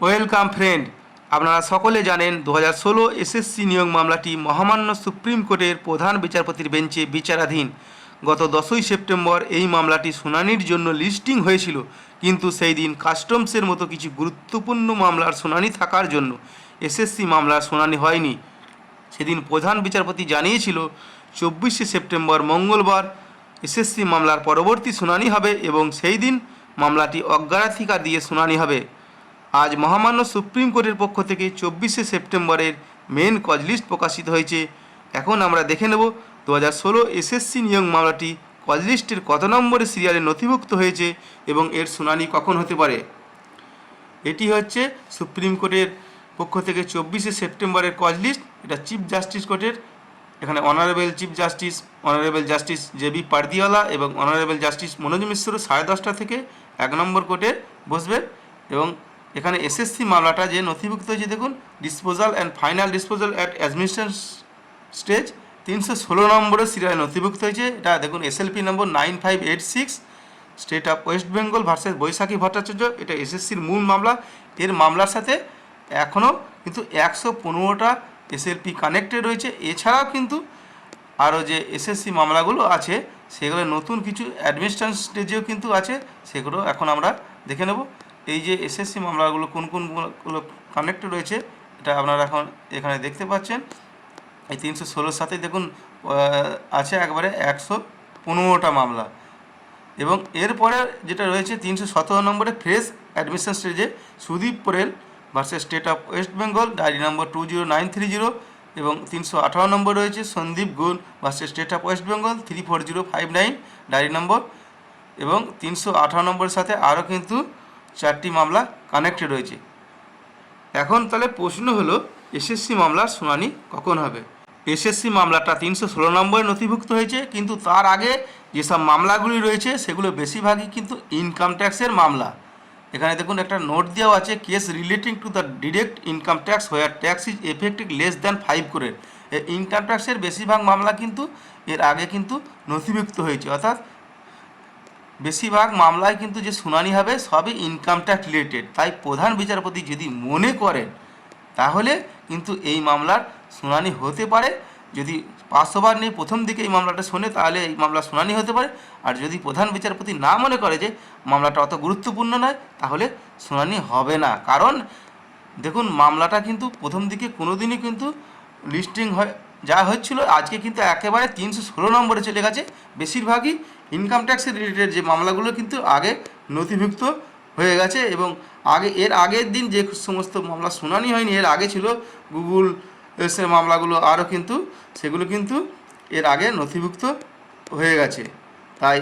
Welcome friend. আপনারা সকলে জানেন দু হাজার ষোলো এসএসসি নিয়োগ মামলাটি মহামান্য সুপ্রিম কোর্টের প্রধান বিচারপতির বেঞ্চে বিচারাধীন। গত দশই সেপ্টেম্বর এই মামলাটি শুনানির জন্য লিস্টিং হয়েছিল, কিন্তু সেই দিন কাস্টমসের মতো কিছু গুরুত্বপূর্ণ মামলার শুনানি থাকার জন্য এসএসসি মামলার শুনানি হয়নি। সেদিন প্রধান বিচারপতি জানিয়েছিল, চব্বিশে সেপ্টেম্বর মঙ্গলবার এসএসসি মামলার পরবর্তী শুনানি হবে এবং সেই দিন মামলাটি অগ্রাধিকার দিয়ে শুনানি হবে। আজ মহামান্য সুপ্রিম কোর্টের পক্ষ থেকে চব্বিশে সেপ্টেম্বরের মেন কজ লিস্ট প্রকাশিত হয়েছে। এখন আমরা দেখে নেব দু হাজার ষোলো এসএসসি নিয়োগ মামলাটি কজ লিস্টের কত নম্বরে সিরিয়ালে নথিভুক্ত হয়েছে এবং এর শুনানি কখন হতে পারে? এটি হচ্ছে সুপ্রিম কোর্টের পক্ষ থেকে চব্বিশে সেপ্টেম্বরের কজ লিস্ট, এটা চিফ জাস্টিস কোর্টের, এখানে honourable chief justice, honourable justice J B Pardiwala এবং অনারেবল জাস্টিস মনোজ মিশ্র সাড়ে দশটা থেকে এক নম্বর কোর্টে বসবে এবং এখানে এসএসসি মামলাটা যে নথিভুক্ত হয়েছে, দেখুন disposal and final disposal at administration stage তিনশো ষোলো নম্বরে সিরিয়াল নথিভুক্ত হয়েছে। এটা দেখুন SLP number nine five eight six state of West Bengal versus Baishakhi Bhattacharya, এটা এসএসসির মূল মামলা। এর মামলার সাথে এখনও কিন্তু একশো পনেরোটা এসএলপি কানেক্টেড রয়েছে। এছাড়াও কিন্তু আরও যে এসএসসি মামলাগুলো আছে, সেগুলো নতুন কিছু অ্যাডমিনিস্ট্রেশন স্টেজেও কিন্তু আছে, সেগুলো এখন আমরা দেখে নেব। এই যে এসএসসি মামলাগুলো কোন কোনগুলো কানেক্টেড রয়েছে, এটা আপনারা এখন এখানে দেখতে পাচ্ছেন। এই তিনশো ষোলোর সাথে দেখুন আছে একবারে একশো পনেরোটা মামলা। এবং এরপরে যেটা রয়েছে, তিনশো সতেরো নম্বরে ফ্রেশ অ্যাডমিশন স্টেজে Sudip Porel versus state of West Bengal diary number two zero nine three zero এবং তিনশো আঠারো নম্বর রয়েছে Sandip Gun versus state of West Bengal three four zero five nine diary number. এবং তিনশো আঠারো নম্বরের সাথে আরও কিন্তু চারটি মামলা কানেক্টেড রয়েছে এখন তাহলে প্রশ্ন হলো এসএসসি মামলার শুনানি কখন হবে? এসএসসি মামলাটা তিনশো ষোলো নম্বরে নথিভুক্ত হয়েছে, কিন্তু তার আগে যেসব মামলাগুলি রয়েছে, সেগুলো বেশিরভাগই কিন্তু ইনকাম ট্যাক্সের মামলা। এখানে দেখুন, একটা নোট দেওয়া আছে case relating to the direct income tax where tax is effective less than five করে ইনকাম ট্যাক্সের বেশিরভাগ মামলা কিন্তু এর আগে কিন্তু নথিভুক্ত হয়েছে। অর্থাৎ বেশিরভাগ মামলায় কিন্তু যে শুনানি হবে সবই ইনকাম ট্যাক্স রিলেটেড তাই প্রধান বিচারপতি যদি মনে করেন, তাহলে কিন্তু এই মামলার শুনানি হতে পারে। যদি পাঁচশোবার নিয়ে প্রথম দিকে এই মামলাটা শোনে, তাহলে এই মামলার শুনানি হতে পারে। আর যদি প্রধান বিচারপতি না মনে করে যে মামলাটা অত গুরুত্বপূর্ণ নয়, তাহলে শুনানি হবে না। কারণ দেখুন, মামলাটা কিন্তু প্রথম দিকে কোনো দিনই কিন্তু লিস্টিং হয়, যা হচ্ছিল, আজকে কিন্তু একেবারে তিনশো ষোলো নম্বরে চলে গেছে। বেশিরভাগই ইনকাম ট্যাক্সের রিলেটেড যে মামলাগুলো কিন্তু আগে নথিভুক্ত হয়ে গেছে এবং আগে, এর আগের দিন যে সমস্ত মামলা শুনানি হয়নি, এর আগে ছিল গুগল এসে মামলাগুলো আরও কিন্তু, সেগুলো কিন্তু এর আগে নথিভুক্ত হয়ে গেছে। তাই,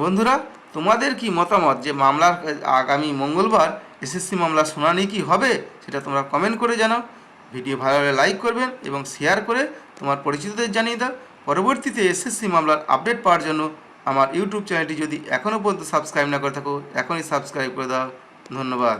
বন্ধুরা, তোমাদের কি মতামত যে মামলার আগামী মঙ্গলবার এসএসসি মামলা শুনানি কি হবে, সেটা তোমরা কমেন্ট করে জানাও। ভিডিও ভালো লাইক করবেন এবং শেয়ার করে তোমার পরিচিতদের জানিয়ে দাও। পরবর্তীতে এসএসসি মামলার আপডেট পাওয়ার জন্য আমার ইউটিউব চ্যানেলটি যদি এখনও পর্যন্ত সাবস্ক্রাইব না করে থাকো, এখনই সাবস্ক্রাইব করে দাও। ধন্যবাদ।